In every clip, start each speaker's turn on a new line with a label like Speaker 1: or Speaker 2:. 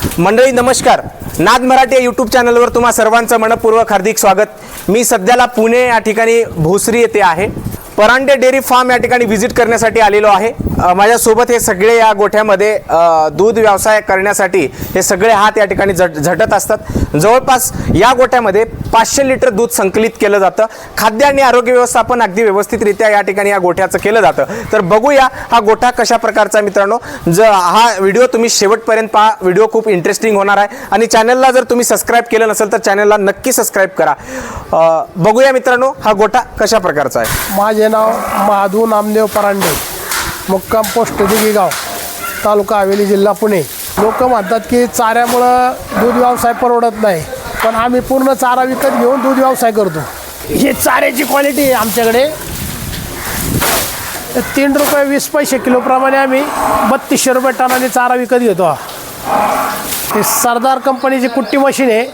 Speaker 1: मंडळी नमस्कार. नाद मराठी यूट्यूब चॅनलवर तुम्हा सर्वांचं मनपूर्वक हार्दिक स्वागत. मी सध्याला पुणे या ठिकाणी भोसरी येथे आहे. परांडे डेअरी फार्म या ठिकाणी व्हिजिट करण्यासाठी आलेलो आहे. माझ्यासोबत हे सगळे या गोठ्यामध्ये दूध व्यवसाय करण्यासाठी हे सगळे हात या ठिकाणी झट झटत असतात. जवळपास या गोठ्यामध्ये पाचशे लिटर दूध संकलित केलं जातं. खाद्य आणि आरोग्य व्यवस्थापन अगदी व्यवस्थितरित्या या ठिकाणी या गोठ्याचं केलं जातं. तर बघूया हा गोठा कशा प्रकारचा मित्रांनो. ज हा व्हिडिओ तुम्ही शेवटपर्यंत पहा. व्हिडिओ खूप इंटरेस्टिंग होणार आहे. आणि चॅनलला जर तुम्ही सबस्क्राईब केलं नसेल तर चॅनलला नक्की सबस्क्राईब करा. बघूया मित्रांनो हा गोठा कशा प्रकारचा आहे.
Speaker 2: माझे नाव महादू नामदेव परांडे. मुक्काम पोस्ट दिघीगाव तालुका हवेली जिल्हा पुणे. लोक म्हणतात की चाऱ्यामुळं दूध व्यवसाय परवडत नाही पण आम्ही पूर्ण चारा विकत घेऊन दूध व्यवसाय करतो. ही चाऱ्याची क्वालिटी आहे आमच्याकडे. तीन रुपये वीस पैसे किलोप्रमाणे आम्ही बत्तीसशे रुपये टनाने चारा विकत घेतो. हे सरदार कंपनीची कुट्टी मशीन आहे.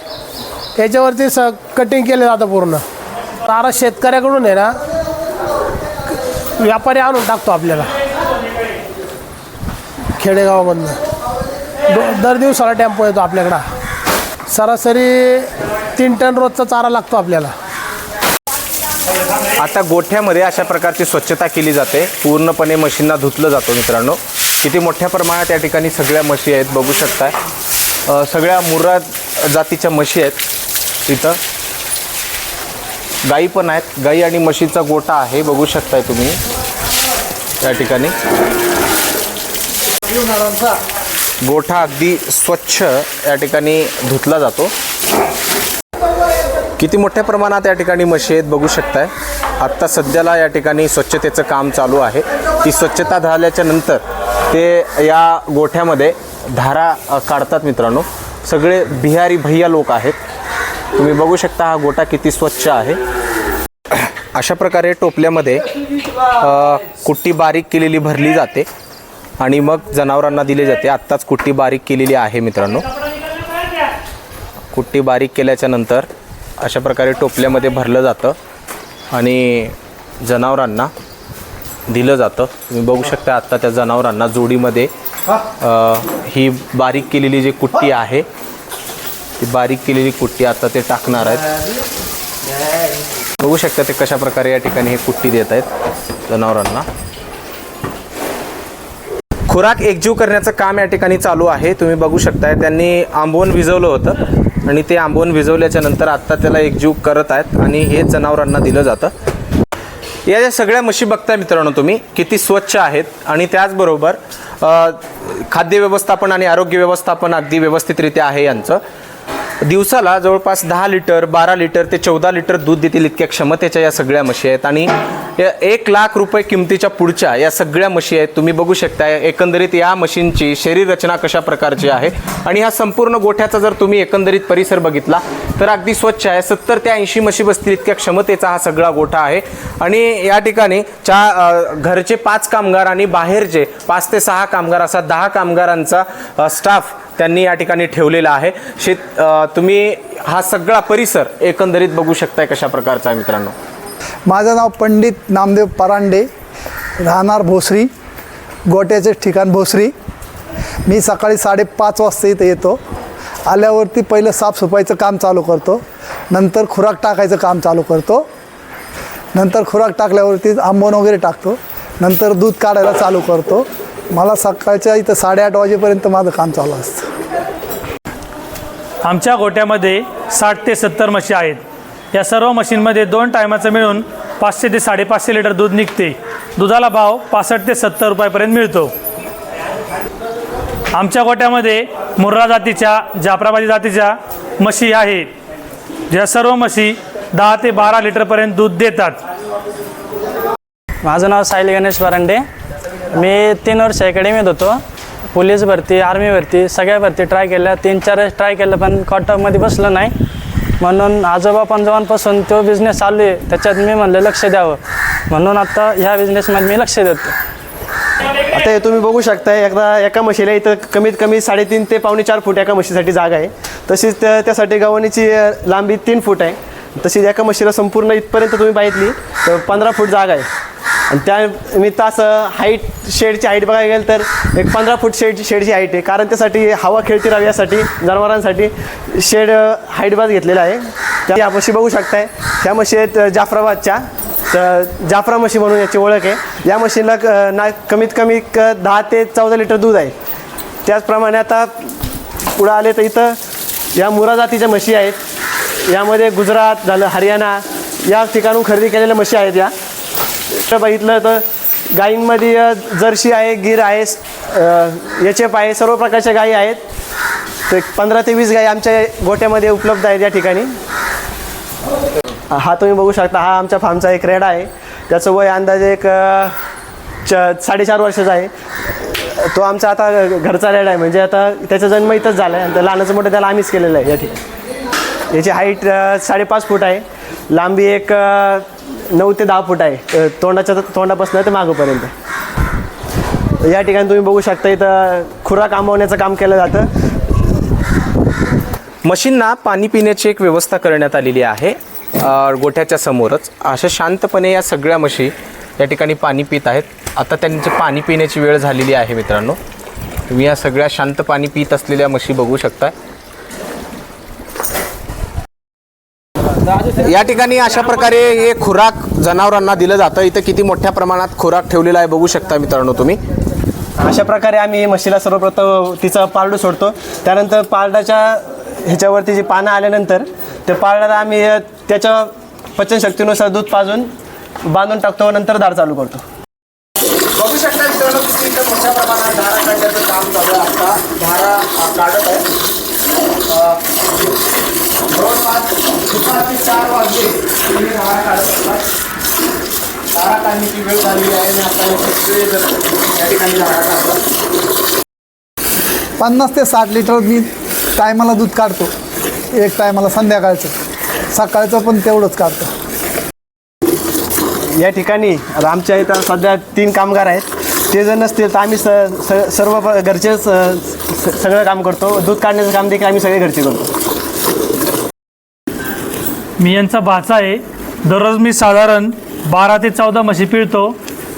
Speaker 2: त्याच्यावरती स कटिंग केलं जातं पूर्ण. चारा शेतकऱ्याकडून आहे ना व्यापारी आणून टाकतो आपल्याला. खेडेगावामधनं. दो दर दिवसाला टेम्पो येतो आपल्याकडं. सरासरी तीन टन रोजचा चारा लागतो आपल्याला.
Speaker 1: आता गोठ्यामध्ये अशा प्रकारची स्वच्छता केली जाते. पूर्णपणे मशीनना धुतलं जातो मित्रांनो. किती मोठ्या प्रमाणात या ठिकाणी सगळ्या म्हशी आहेत बघू शकताय. सगळ्या मुर्रा जातीच्या म्हशी आहेत इथं. गाई पण आहेत. गाई आणि म्हशीचा गोठा आहे बघू शकताय तुम्ही. या ठिकाणी. गोठा अगदी स्वच्छ या ठिकाणी धुतला जातो. किती मोठ्या प्रमाणात या ठिकाणी म्हशी आहेत बघू शकताय. आत्ता सध्याला या ठिकाणी स्वच्छतेचं काम चालू आहे. ती स्वच्छता झाल्याच्यानंतर ते या गोठ्यामध्ये धारा काढतात मित्रांनो. सगळे बिहारी भैया लोक आहेत. तुम्ही बघू शकता हा गोठा किती स्वच्छ आहे. अशा प्रकारे टोपल्यामध्ये कुट्टी बारीक केलेली भरली जाते. आणि मग जनावरांना दिली जाते. आत्ताच कुट्टी बारीक केलेली आहे मित्रांनो. कुट्टी बारीक केल्याच्यानंतर अशा प्रकारे टोपल्यामध्ये भरलं जातं आणि जनावरांना दिलं जातं. तुम्ही बघू शकता आत्ता त्या जनावरांना जोडीमध्ये ही बारीक केलेली जी कुट्टी आहे ती बारीक केलेली कुट्टी आता ते टाकणार आहेत. बघू शकता ते कशा प्रकारे या ठिकाणी हे कुट्टी देत आहेत जनावरांना. खुराक एकजीव करण्याचं काम या ठिकाणी चालू आहे. तुम्ही बघू शकताय त्यांनी आंबवून विजवलं होतं आणि ते आंबवून विजवल्याच्या नंतर आत्ता त्याला एकजीव करत आहेत आणि हे जनावरांना दिलं जातं. या ज्या सगळ्या म्हशी बघताय मित्रांनो तुम्ही किती स्वच्छ आहेत आणि त्याचबरोबर खाद्य व्यवस्थापन आणि आरोग्य व्यवस्थापन अगदी व्यवस्थितरित्या आहे यांचं. दिवसाला जवळपास दहा लिटर बारा लिटर ते चौदा लिटर दूध देतील इतक्या क्षमतेच्या या सगळ्या म्हशी आहेत. आणि एक लाख रुपये किमतीच्या पुढच्या या सगळ्या म्हशी आहेत. तुम्ही बघू शकता एकंदरीत या मशीनची शरीर रचना कशा प्रकारची आहे. आणि हा संपूर्ण गोठ्याचा जर तुम्ही एकंदरीत परिसर बघितला तर अगदी स्वच्छ आहे. सत्तर ते ऐंशी म्हशी बसतील इतक्या क्षमतेचा हा सगळा गोठा आहे. आणि या ठिकाणी चा घरचे पाच कामगार आणि बाहेरचे पाच ते सहा कामगार असा दहा कामगारांचा स्टाफ त्यांनी या ठिकाणी ठेवलेला आहे. शेत तुम्ही हा सगळा परिसर एकंदरीत बघू शकताय कशा प्रकारचा आहे मित्रांनो.
Speaker 3: माझं नाव पंडित नामदेव परांडे राहणार भोसरी गोट्याचे ठिकाण भोसरी. मी सकाळी साडेपाच वाजता इथं येतो. आल्यावरती पहिलं साफसफाईचं काम चालू करतो. नंतर खुराक टाकायचं काम चालू करतो. नंतर खुराक टाकल्यावरती आंबवण वगैरे टाकतो. नंतर दूध काढायला चालू करतो. मला सकाळच्या इथं साडेआठ वाजेपर्यंत माझं काम चालू असतं.
Speaker 4: आमच्या गोट्यामध्ये साठ ते सत्तर म्हशी आहेत. या सर्व मशीनमध्ये दोन टायमाचं मिळून पाचशे ते साडेपाचशे लिटर दूध निघते. दुधाला भाव पासष्ट ते सत्तर रुपयापर्यंत मिळतो. आमच्या गोट्यामध्ये मुर्रा जातीच्या जाफराबादी जातीच्या म्हशी आहेत. ज्या सर्व म्हशी दहा ते बारा लिटरपर्यंत दूध देतात.
Speaker 5: माझं नाव साहिल गणेश परांडे मी तीन वर्ष अकॅडमीत होतो. पोलीस भरती आर्मी भरती सगळ्या भरती ट्राय केल्या. तीन चार वेळेस ट्राय केलं पण कॉटमध्ये बसलं नाही. म्हणून आजोबा पंजोबांपासून तो बिझनेस चालू आहे त्याच्यात मी म्हणलं लक्ष द्यावं. म्हणून आता ह्या बिझनेसमध्ये मी लक्ष देतो
Speaker 6: आता हे तुम्ही बघू शकता एकदा एका म्हशीला इथं कमीत कमी साडेतीन ते पावणे चार फूट एका म्हशीसाठी जागा आहे. तशीच त्या त्यासाठी गव्हाणीची लांबी तीन फूट आहे. तशीच एका म्हशीला संपूर्ण इथपर्यंत तुम्ही पाहितली तर पंधरा फूट जागा आहे. आणि त्या निमित्त असं हाईट शेडची हाईट बघायला गेलं तर एक पंधरा फूट शेडची शेडची हाईट आहे. कारण त्यासाठी हवा खेळती राहावी यासाठी जनावरांसाठी शेड हाईट बाज घेतलेला आहे. त्या या म्हशी बघू शकताय. ह्या म्हशी आहेत जाफराबादच्या. तर जाफरा म्हशी म्हणून याची ओळख आहे. या म्हशीला क- ना कमीत कमी क- दहा ते चौदा लिटर दूध आहे. त्याचप्रमाणे आता पुढं आले तर इथं या मुरा जातीच्या म्हशी आहेत. यामध्ये गुजरात झालं हरियाणा या ठिकाणून खरेदी केलेल्या म्हशी आहेत या. तर बघितलं तर गायींमध्ये जर्सी आहे गिर आहे एच एफ आहे सर्व प्रकारच्या गायी आहेत. तर एक पंधरा ते वीस गायी आमच्या गोट्यामध्ये उपलब्ध आहेत या ठिकाणी. हा तुम्ही बघू शकता हा आमच्या फार्मचा एक रेडा आहे. त्याचं वय अंदाजे एक च साडेचार वर्षाचा आहे. तो आमचा आता घरचा रेडा आहे म्हणजे आता त्याचा जन्म इथंच झाला आहे आणि लहानाचं मोठं त्याला आम्हीच केलेलं आहे या ठिकाणी. याची हाईट साडेपाच फूट आहे. लांबी एक नऊ ते दहा फूट आहे. तोंडाच्या तोंडापासून ते मागोपर्यंत. या ठिकाणी तुम्ही बघू शकता इथं खुरा कामवण्याचं काम केलं जातं.
Speaker 1: म्हशींना पाणी पिण्याची एक व्यवस्था करण्यात आलेली आहे. गोठ्याच्या समोरच. अशा शांतपणे या सगळ्या म्हशी या ठिकाणी पाणी पित आहेत. आता त्यांची पाणी पिण्याची वेळ झालेली आहे मित्रांनो. तुम्ही या सगळ्या शांत पाणी पित असलेल्या म्हशी बघू शकता या ठिकाणी अशा प्रकारे हे खुराक जनावरांना दिलं जातं. इथं किती मोठ्या प्रमाणात खुराक ठेवलेला आहे बघू शकता मित्रांनो तुम्ही.
Speaker 6: अशा प्रकारे आम्ही म्हशीला सर्वप्रथम तिचं पारडं सोडतो. त्यानंतर पारडाच्या ह्याच्यावरती जी पानं आल्यानंतर ते पारडाला आम्ही त्याच्या पचनशक्तीनुसार दूध पाजून बांधून टाकतो व नंतर दार चालू करतो.
Speaker 1: बघू शकता मित्रांनो तुम्ही इथं मोठ्या प्रमाणात धारा काढण्याचं काम चालू आहे. आता धारा काढत आहे. चार वाजले. तुम्ही धारा काढत असतात धारा काढण्याची वेळ झालेली आहे. आणि आता हे या ठिकाणी धारा काढतात
Speaker 3: पन्नास ते साठ लिटर मी टायमाला दूध काढतो. एक टायमाला संध्याकाळचं. सकाळचं पण तेवढंच काढतो.
Speaker 6: या ठिकाणी आता आमच्या इथं सध्या तीन कामगार आहेत. ते जर नसतील तर आम्ही स स- सर्व प- घरचेच सगळं काम करतो. दूध काढण्याचं काम देखील आम्ही सगळे घरचे करतो.
Speaker 4: मी यांचा भाचा आहे. दररोज मी साधारण बारा ते चौदा म्हशी पिळतो.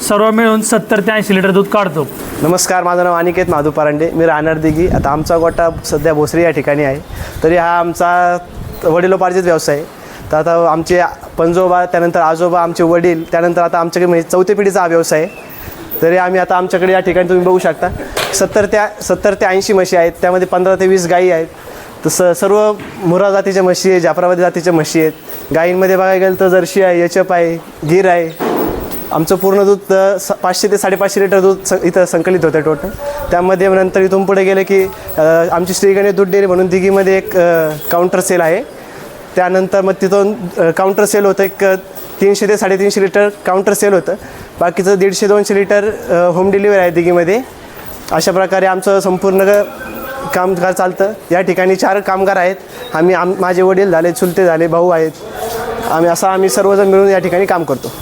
Speaker 4: सर्व मिळून सत्तर ते ऐंशी लिटर दूध काढतो.
Speaker 6: नमस्कार माझं नाव अनिकेत माधू परांडे. मी राहणार दिघी. आता आमचा गोटा सध्या भोसरी या ठिकाणी आहे. तरी हा आमचा वडिलोपार्जित व्यवसाय आहे. तर आता आमचे पंजोबा त्यानंतर आजोबा आमचे वडील त्यानंतर आता आमच्याकडे म्हणजे चौथ्या पिढीचा हा व्यवसाय आहे. तरी आम्ही आता आमच्याकडे या ठिकाणी तुम्ही बघू शकता. सत्तर त्या सत्तर ते ऐंशी म्हशी आहेत. त्यामध्ये पंधरा ते वीस गायी आहेत. स सर्व मुरा जातीच्या म्हशी आहे जाफराबादी जातीच्या म्हशी आहेत. गायींमध्ये बघायला गेलं तर जर्शी आहे एचप आहे गिर आहे. आमचं पूर्ण दूध स पाचशे ते साडेपाचशे लिटर दूध स इथं संकलित होतं टोटल त्यामध्ये नंतर इथून पुढे गेलं की आमची श्रीगणेश दूध डेअरी म्हणून दिघीमध्ये एक काउंटर सेल आहे. त्यानंतर मग तिथून काउंटर सेल होतं एक तीनशे ते साडेतीनशे लिटर काउंटर सेल होतं. बाकीचं दीडशे दोनशे लिटर होम डिलिव्हरी आहे दिघीमध्ये. अशा प्रकारे आमचं संपूर्ण कामगार चालतं. या ठिकाणी चार कामगार आहेत. आम्ही आम माझे वडील झाले चुलते झाले भाऊ आहेत. आम्ही असा आम्ही सर्वजण मिळून या ठिकाणी काम करतो.